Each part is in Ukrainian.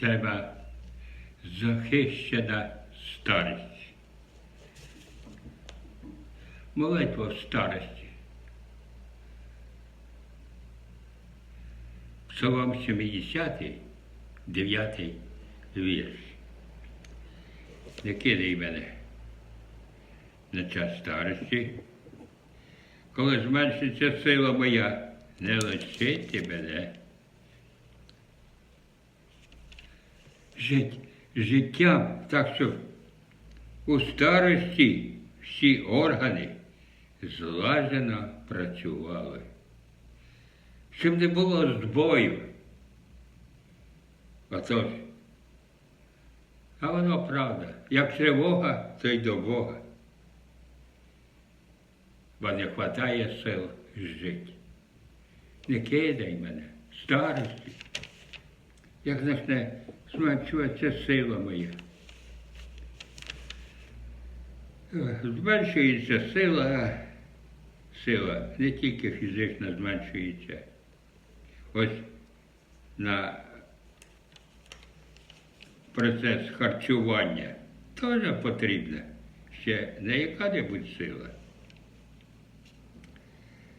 Треба захищена старість. Молитва в старості. Псалом 70, 9 вірш. Не кидай мене на час старості, коли зменшиться сила моя, не лишити мене. Жить, життям, так що у старості всі органи злажено працювали. Щоб не було збоїв. Отож, а воно правда. Як тривога, то й до Бога. Бо не вистачає сил жити. Не кидай мене, старості. Як почне зменшуватися сила моя. Зменшується сила, сила не тільки фізично зменшується. Ось на процес харчування теж потрібна ще не яка-небудь сила.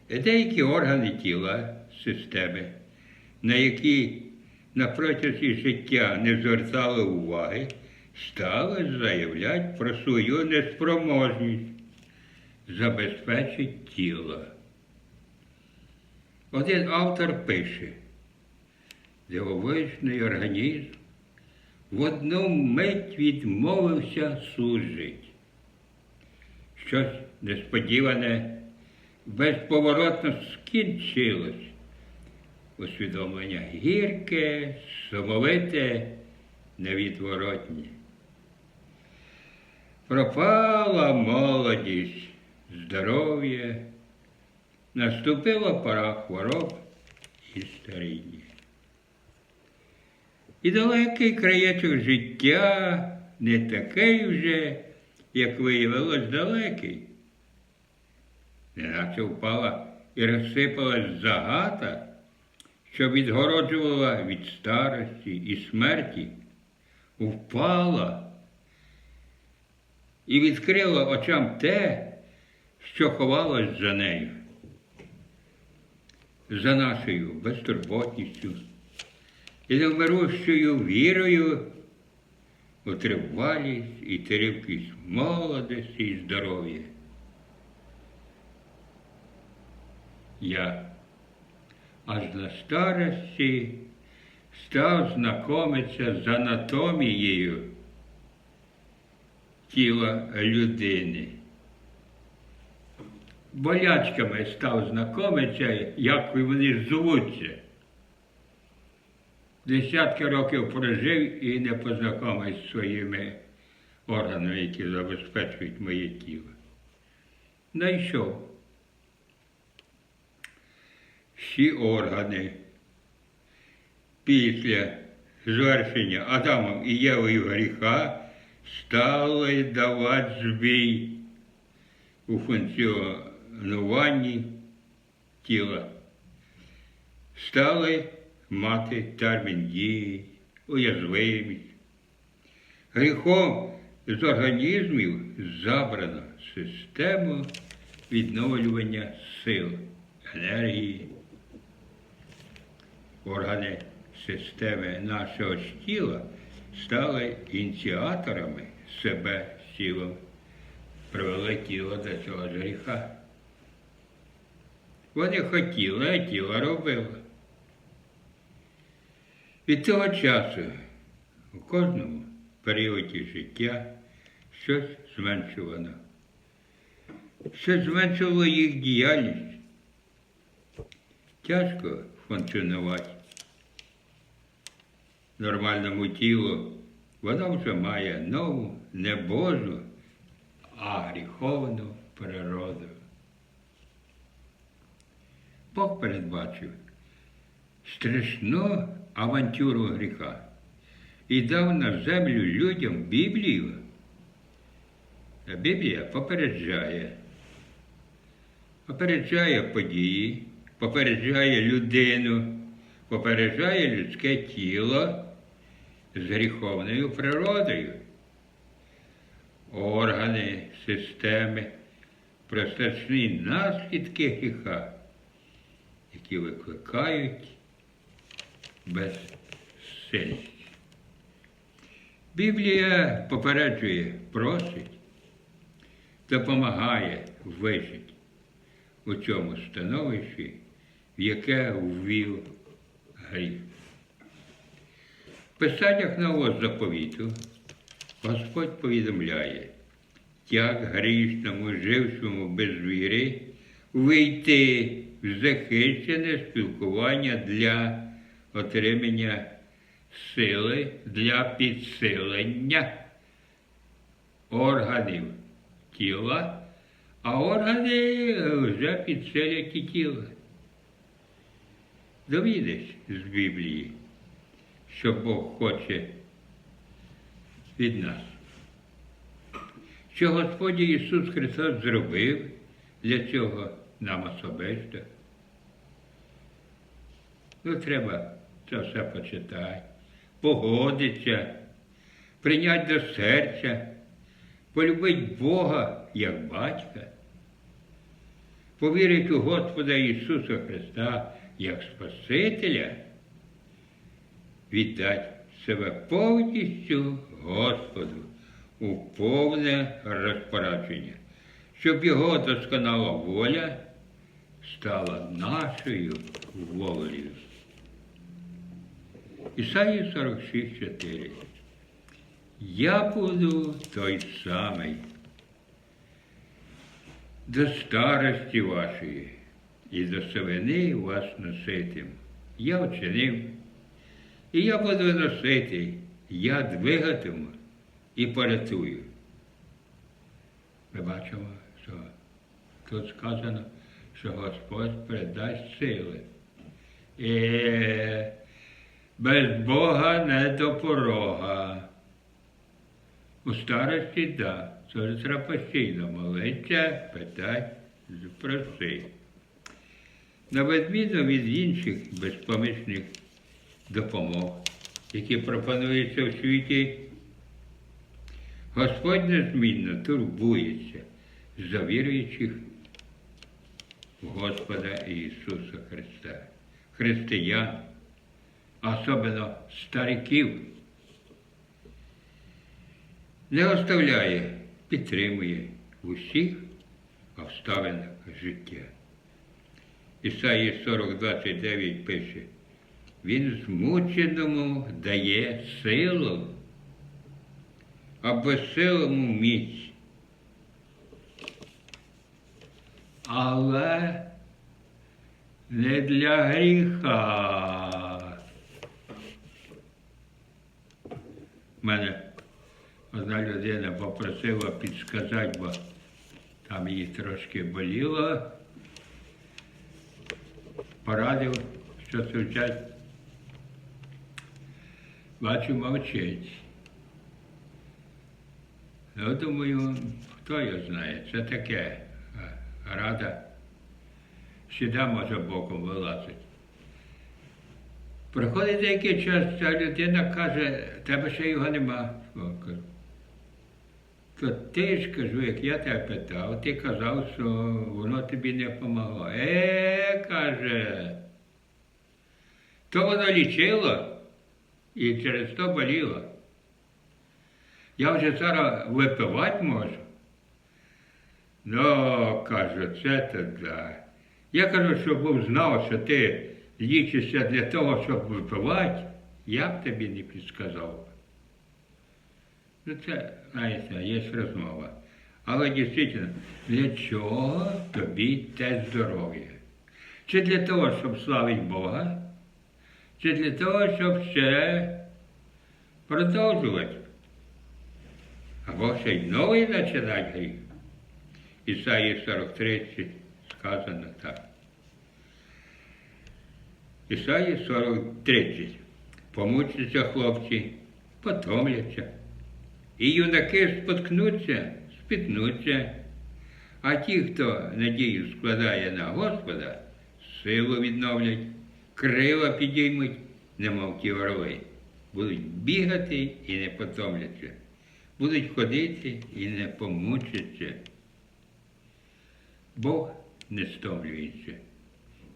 Деякі органи тіла, системи, на які на протязі життя не звертали уваги, стали заявляти про свою неспроможність забезпечити тіло. Один автор пише, дивовижний організм в одну мить відмовився служити. Щось несподіване, безповоротно скінчилось. Усвідомлення гірке, сумовите, невідворотнє. Пропала молодість, здоров'я, наступила пора хвороб і старіння. І далекий краєчок життя не такий вже, як виявилось, далекий. Неначе впала і розсипалась загата, що відгороджувала від старості і смерті, впала і відкрила очам те, що ховалось за нею, за нашою безтурботністю і невмирущою вірою у тривалість і терпкість молодості і здоров'я. Я аж на старості став знайомитися з анатомією тіла людини. Болячками став знайомитися, як вони звуться. Десятки років прожив і не познайомився зі своїми органами, які забезпечують моє тіло. Знайшов всі органи після звершення Адамом і Євою гріха стали давати збій у функціонуванні тіла. Стали мати термін дії, уязвимість. Гріхом з організмів забрано систему відновлювання сил, енергії. Органи системи нашого тіла стали ініціаторами себе з тілом, привели тіло до цього гріха. Вони хотіли, а тіло робило. Від того часу у кожному періоді життя щось зменшувано. Щось зменшувало їх діяльність. Тяжко функціонувати. Нормальному тілу воно вже має нову, не Божу, а гріховну природу. Бог передбачив страшну авантюру гріха і дав на землю людям Біблію. А Біблія попереджає, попереджає події, попереджає людину, попереджає людське тіло з гріховною природою. Органи, системи, про страшні наслідки гріха, які викликають безсильність. Біблія попереджує, просить, допомагає вижити у цьому становищі, в яке ввів гріх. Писаннях нового заповіту Господь повідомляє, як грішному, жившому без віри, вийти в захищене спілкування для отримання сили для підсилення органів тіла, а органи вже підсилять і тіло. Довідись з Біблії, що Бог хоче від нас. Що Господь Ісус Христос зробив для цього нам особисто. Ну, треба це все почитати, погодитися, прийняти до серця, полюбити Бога як батька, повірити у Господа Ісуса Христа як Спасителя, віддати себе повністю Господу у повне розпорядження, щоб Його досконала воля стала нашою волею. Ісаї 46,4. Я буду той самий до старості вашої і до сивини вас носитим. Я вчинив, і я буду носити, я двигатиму і порятую. Ми бачимо, що тут сказано, що Господь передасть сили. І без Бога не до порога. У старості. Да. Це треба постійно молитися, питати, проси. На відміну від інших безпомічних допомог, які пропонуються в світі, Господь незмінно турбується за віруючих в Господа Ісуса Христа, християн, особливо стариків. Не оставляє, підтримує в усіх обставинах життя. Ісаї 40, 29 пише, Він змученому дає силу, а безсилому міць. Але не для гріха. Мене одна людина попросила підсказати, бо там її трошки боліло. Порадив, що це вчать. Бачу, мовчить. Ну, думаю, хто його знає, це таке рада. Сюди може боком вилазить. Проходить деякий час, ця людина каже, тебе ще його нема. То ти ж кажу, як я тебе питав, ти казав, що воно тобі не допомогло. Е, каже, то воно лічило і через то боліло. Я вже зараз випивати можу. Ну, кажу, це то да. Я кажу, щоб був знав, що ти лічишся для того, щоб випивати, я б тобі не підсказав. Ну, це, знаєте, є розмова. Але дійсно, для чого тобі те здоров'я? Чи для того, щоб славити Бога, чи для того, щоб ще продовжувати? Або ще й новий починати гріх. Ісаї 43 сказано так. Ісаї 40, Помучаться хлопці, потомляться. І юнаки споткнуться, спітнуться. А ті, хто надію складає на Господа, силу відновлять, крила підіймуть, немов ті орли. Будуть бігати і не потомляться. Будуть ходити і не помучаться. Бог не стомлюється.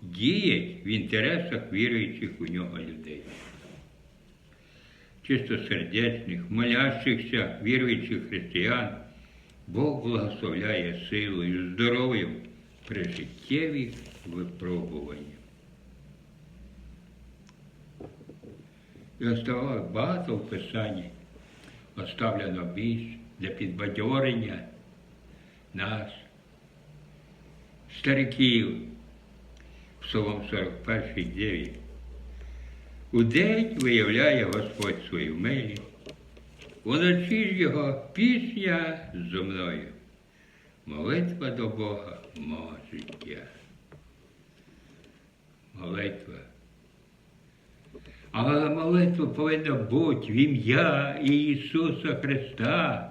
Діять в інтересах віруючих у нього людей. Чистосердечних, молящихся, віруючих християн Бог благословляє силою, здоров'ям при життєвих випробуваннях. І оставалось багато в Писанні, оставлено більш для підбадьорення нас, стариків, Псалом 41, 9. У день виявляє Господь свою милість, уночі ж його пісня зо мною. Молитва до Бога мого життя. Молитва. Але молитва повинна бути в ім'я Ісуса Христа.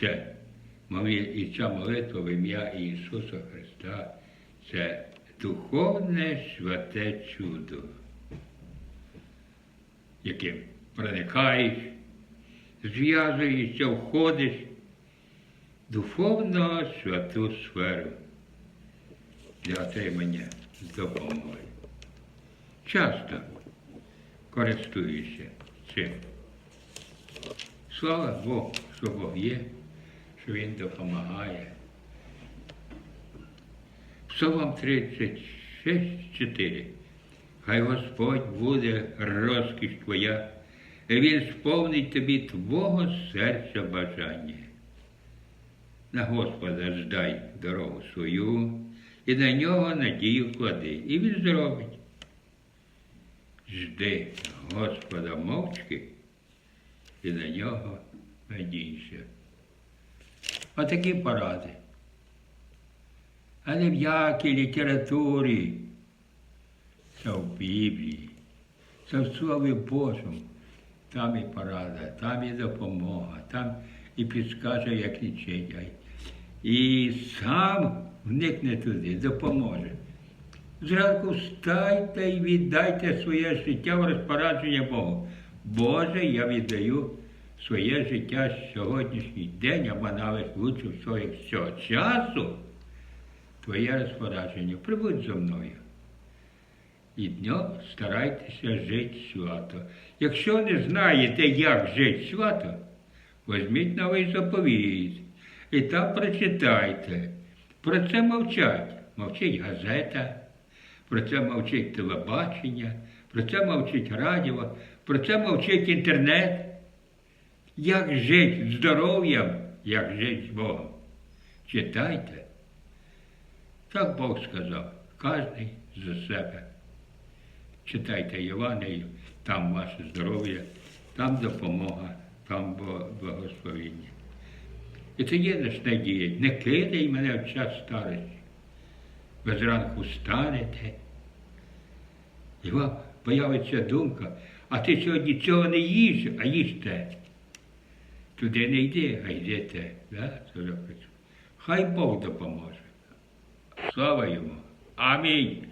Це і ця молитва в ім'я Ісуса Христа це духовне святе чудо, яким проникаєш, зв'язуєшся, входиш в духовну святу сферу для отримання допомоги. Часто користуюся цим. Слава Богу, що Бог є, що Він допомагає. Псалом 36, 4. Хай Господь буде розкіш твоя, і Він сповнить тобі твого серця бажання. На Господа ждай дорогу свою, і на нього надію клади, і він зробить. Жди Господа мовчки, і на нього надійся. Отакі поради. А не в якій літературі. Це в Біблії, це в Слові Божому. Там і порада, там і допомога, там і підскаже, як лічить. І сам вникне туди, допоможе. Зранку встайте і віддайте своє життя в розпорадження Богу. Боже, я віддаю своє життя сьогоднішній день, або навіть лучше всього, цього часу, твоє розпорядження. Прибудь зо мною. І днем старайтеся жити свято. Якщо не знаєте, як жити свято, візьміть новий заповідь і там прочитайте. Про це мовчать. Мовчить газета, про це мовчить телебачення, про це мовчить радіо, про це мовчить інтернет. Як жити здоров'ям, як жити з Богом. Читайте. Так Бог сказав, кожен за себе. Читайте Євангелію, там ваше здоров'я, там допомога, там благословення. І тоді почне діяти. Не кидай мене в час старості. Ви зранку станете, і вам появиться думка, а ти сьогодні цього не їш, а їж те. Туди не йди, а йди те. Да? Це. Хай Бог допоможе. Слава йому. Амінь.